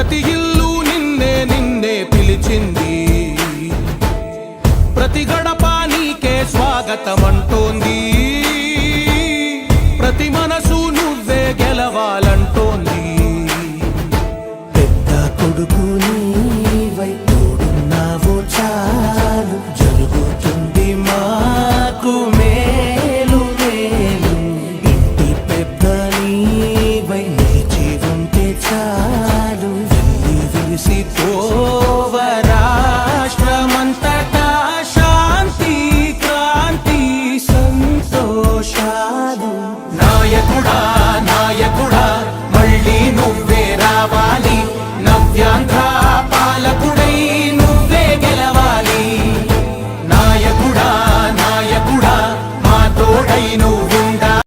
ప్రతి ఇల్లు నిన్నే నిన్నే పిలిచింది. ప్రతి గడప నీకే స్వాగతం అంటోంది ప్రతి మనసు నువ్వే గెలవాలంటోంది. పెద్ద కొడుకు నీవై తోడున్నావో చాలు. మాకు మేలు పెద్ద మురిసిపోవరాష్ట్రమంతటా శాంతి క్రాంతి సంతోషాలు. నాయకుడా